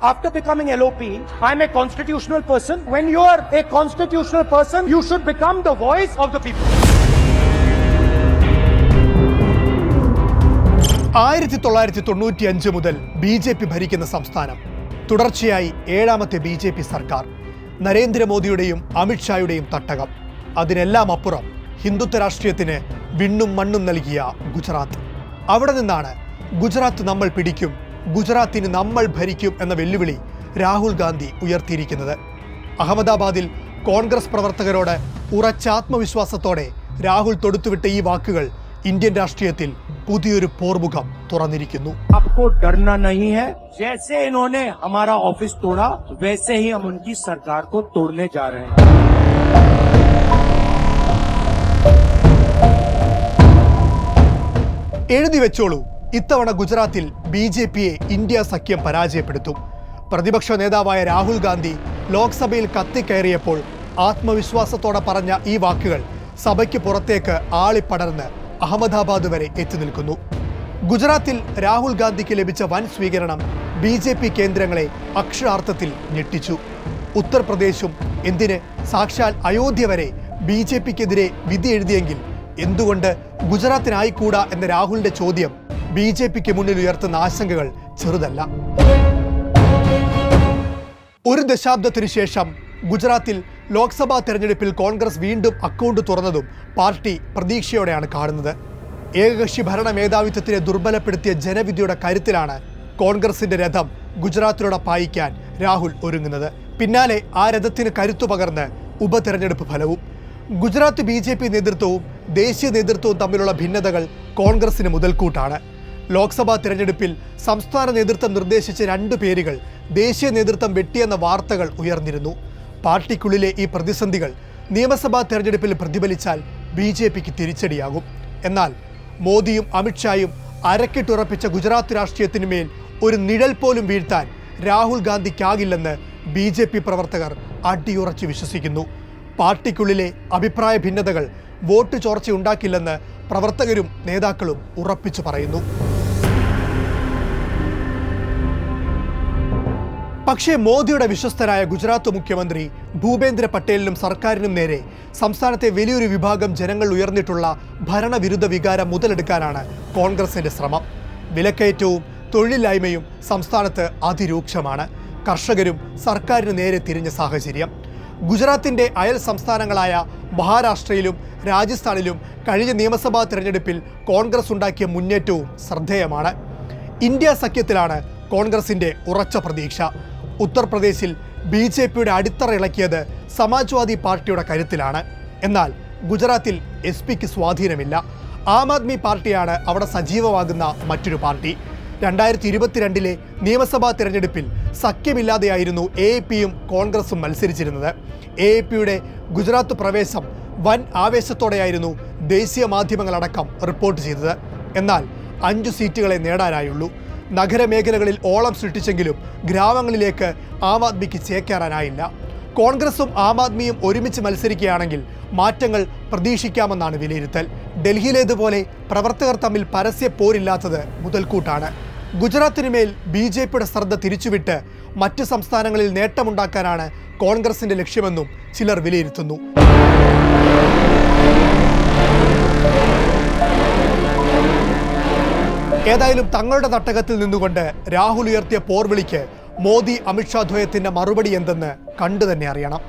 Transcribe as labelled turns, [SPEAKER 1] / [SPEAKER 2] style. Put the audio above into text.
[SPEAKER 1] After becoming LOP, I'm a constitutional person. When you are a constitutional person, you should become the voice of the people.
[SPEAKER 2] ആയിരത്തി തൊള്ളായിരത്തി തൊണ്ണൂറ്റി അഞ്ച് മുതൽ B J P ഭരിക്കുന്ന സംസ്ഥാനം തുടർച്ചയായി ഏഴാമത്തെ ബി ജെ പി സർക്കാർ നരേന്ദ്രമോദിയുടെയും അമിത്ഷായുടെയും തട്ടകം അതിനെല്ലാം അപ്പുറം ഹിന്ദുത്വ രാഷ്ട്രീയത്തിന് വിണ്ണും മണ്ണും നൽകിയ ഗുജറാത്ത് അവിടെ നിന്നാണ് ഗുജറാത്ത് നമ്മൾ പിടിക്കും ഗുജറാത്തിന് നമ്മൾ ഭരിക്കും എന്ന വെല്ലുവിളി രാഹുൽ ഗാന്ധി ഉയർത്തിയിരിക്കുന്നത് അഹമ്മദാബാദിൽ കോൺഗ്രസ് പ്രവർത്തകരോട് ഉറച്ച ആത്മവിശ്വാസത്തോടെ രാഹുൽ തൊടുത്തുവിട്ട ഈ വാക്കുകൾ ഇന്ത്യൻ രാഷ്ട്രീയത്തിൽ പുതിയൊരു പോർമുഖം തുറന്നിരിക്കുന്നു
[SPEAKER 1] आपको डरना नहीं है जैसे इन्होंने हमारा ऑफिस तोड़ा वैसे ही हम उनकी सरकार को तोड़ने जा रहे हैं
[SPEAKER 2] എഴുതി വെച്ചോളൂ ഇത്തവണ ഗുജറാത്തിൽ ബി ജെ പിയെ ഇന്ത്യ സഖ്യം പരാജയപ്പെടുത്തും. പ്രതിപക്ഷ നേതാവായ രാഹുൽ ഗാന്ധി ലോക്സഭയിൽ കത്തിക്കയറിയപ്പോൾ ആത്മവിശ്വാസത്തോടെ പറഞ്ഞ ഈ വാക്കുകൾ സഭയ്ക്ക് പുറത്തേക്ക് ആളിപ്പടർന്ന് അഹമ്മദാബാദ് വരെ എത്തി നിൽക്കുന്നു. ഗുജറാത്തിൽ രാഹുൽ ഗാന്ധിക്ക് ലഭിച്ച വൻ സ്വീകരണം ബി ജെ പി കേന്ദ്രങ്ങളെ അക്ഷരാർത്ഥത്തിൽ ഞെട്ടിച്ചു. ഉത്തർപ്രദേശും എന്തിന് സാക്ഷാൽ അയോധ്യ വരെ ബി ജെ പിക്കെതിരെ വിധി എഴുതിയെങ്കിൽ എന്തുകൊണ്ട് ഗുജറാത്തിനായിക്കൂടാ എന്ന രാഹുലിന്റെ ചോദ്യം ബി ജെ പിക്ക് മുന്നിൽ ഉയർത്തുന്ന ആശങ്കകൾ ചെറുതല്ല. ഒരു ദശാബ്ദത്തിനു ശേഷം ഗുജറാത്തിൽ ലോക്സഭാ തെരഞ്ഞെടുപ്പിൽ കോൺഗ്രസ് വീണ്ടും അക്കൗണ്ട് തുറന്നതും പാർട്ടി പ്രതീക്ഷയോടെയാണ് കാണുന്നത്. ഏകകക്ഷി ഭരണ മേധാവിത്വത്തിനെ ദുർബലപ്പെടുത്തിയ ജനവിധിയുടെ കരുത്തിലാണ് കോൺഗ്രസിന്റെ രഥം ഗുജറാത്തിലൂടെ പായിക്കാൻ രാഹുൽ ഒരുങ്ങുന്നത്. പിന്നാലെ ആ രഥത്തിന് കരുത്തു പകർന്ന് ഉപതെരഞ്ഞെടുപ്പ് ഫലവും. ഗുജറാത്ത് ബി നേതൃത്വവും ദേശീയ നേതൃത്വവും തമ്മിലുള്ള ഭിന്നതകൾ കോൺഗ്രസിന് മുതൽക്കൂട്ടാണ്. ലോക്സഭാ തിരഞ്ഞെടുപ്പിൽ സംസ്ഥാന നേതൃത്വം നിർദ്ദേശിച്ച രണ്ട് പേരുകൾ ദേശീയ നേതൃത്വം വെട്ടിയെന്ന വാർത്തകൾ ഉയർന്നിരുന്നു. പാർട്ടിക്കുള്ളിലെ ഈ പ്രതിസന്ധികൾ നിയമസഭാ തെരഞ്ഞെടുപ്പിൽ പ്രതിഫലിച്ചാൽ ബി ജെ പിക്ക് തിരിച്ചടിയാകും. എന്നാൽ മോദിയും അമിത്ഷായും അരക്കിട്ടുറപ്പിച്ച ഗുജറാത്ത് രാഷ്ട്രീയത്തിന് മേൽ ഒരു നിഴൽ പോലും വീഴ്ത്താൻ രാഹുൽ ഗാന്ധിക്കാകില്ലെന്ന് ബി ജെ പി പ്രവർത്തകർ അടിയുറച്ച് വിശ്വസിക്കുന്നു. പാർട്ടിക്കുള്ളിലെ അഭിപ്രായ ഭിന്നതകൾ വോട്ട് ചോർച്ചയുണ്ടാക്കില്ലെന്ന് പ്രവർത്തകരും നേതാക്കളും ഉറപ്പിച്ചു പറയുന്നു. പക്ഷേ മോദിയുടെ വിശ്വസ്തരായ ഗുജറാത്ത് മുഖ്യമന്ത്രി ഭൂപേന്ദ്ര പട്ടേലിനും സർക്കാരിനും നേരെ സംസ്ഥാനത്തെ വലിയൊരു വിഭാഗം ജനങ്ങൾ ഉയർന്നിട്ടുള്ള ഭരണവിരുദ്ധ വികാരം മുതലെടുക്കാനാണ് കോൺഗ്രസിന്റെ ശ്രമം. വിലക്കയറ്റവും തൊഴിലില്ലായ്മയും സംസ്ഥാനത്ത് അതിരൂക്ഷമാണ്. കർഷകരും സർക്കാരിന് നേരെ തിരിഞ്ഞ സാഹചര്യം. ഗുജറാത്തിന്റെ അയൽ സംസ്ഥാനങ്ങളായ മഹാരാഷ്ട്രയിലും രാജസ്ഥാനിലും കഴിഞ്ഞ നിയമസഭാ തിരഞ്ഞെടുപ്പിൽ കോൺഗ്രസ് ഉണ്ടാക്കിയ മുന്നേറ്റവും ശ്രദ്ധേയമാണ്. ഇന്ത്യ സഖ്യത്തിലാണ് കോൺഗ്രസിന്റെ ഉറച്ച പ്രതീക്ഷ. ഉത്തർപ്രദേശിൽ ബി ജെ പിയുടെ അടിത്തറ ഇളക്കിയത് സമാജ്വാദി പാർട്ടിയുടെ കരുത്തിലാണ്. എന്നാൽ ഗുജറാത്തിൽ എസ് പിക്ക് സ്വാധീനമില്ല. ആം ആദ്മി പാർട്ടിയാണ് അവിടെ സജീവമാകുന്ന മറ്റൊരു പാർട്ടി. രണ്ടായിരത്തി ഇരുപത്തിരണ്ടിലെ നിയമസഭാ തിരഞ്ഞെടുപ്പിൽ സഖ്യമില്ലാതെയായിരുന്നു എ പിയും കോൺഗ്രസും മത്സരിച്ചിരുന്നത്. എ പിയുടെ ഗുജറാത്ത് പ്രവേശം വൻ ആവേശത്തോടെയായിരുന്നു ദേശീയ മാധ്യമങ്ങളടക്കം റിപ്പോർട്ട് ചെയ്തത്. എന്നാൽ അഞ്ചു സീറ്റുകളെ നേടാനായുള്ളൂ. നഗരമേഖലകളിൽ ഓളം സൃഷ്ടിച്ചെങ്കിലും ഗ്രാമങ്ങളിലേക്ക് ആം ആദ്മിക്ക് ചേക്കേറാനായില്ല. കോൺഗ്രസും ആം ആദ്മിയും ഒരുമിച്ച് മത്സരിക്കുകയാണെങ്കിൽ മാറ്റങ്ങൾ പ്രതീക്ഷിക്കാമെന്നാണ് വിലയിരുത്തൽ. ഡൽഹിയിലേതുപോലെ പ്രവർത്തകർ തമ്മിൽ പരസ്യ പോരില്ലാത്തത് മുതൽക്കൂട്ടാണ്. ഗുജറാത്തിനുമേൽ ബി ജെ പിയുടെ ശ്രദ്ധ തിരിച്ചുവിട്ട് മറ്റ് സംസ്ഥാനങ്ങളിൽ നേട്ടമുണ്ടാക്കാനാണ് കോൺഗ്രസിന്റെ ലക്ഷ്യമെന്നും ചിലർ വിലയിരുത്തുന്നു. ഏതായാലും തങ്ങളുടെ തട്ടകത്തിൽ നിന്നുകൊണ്ട് രാഹുൽ ഉയർത്തിയ പോർവിളിക്ക് മോദി അമിത്ഷാ ദ്വയത്തിന്റെ മറുപടി എന്തെന്ന് കണ്ടു തന്നെ അറിയണം.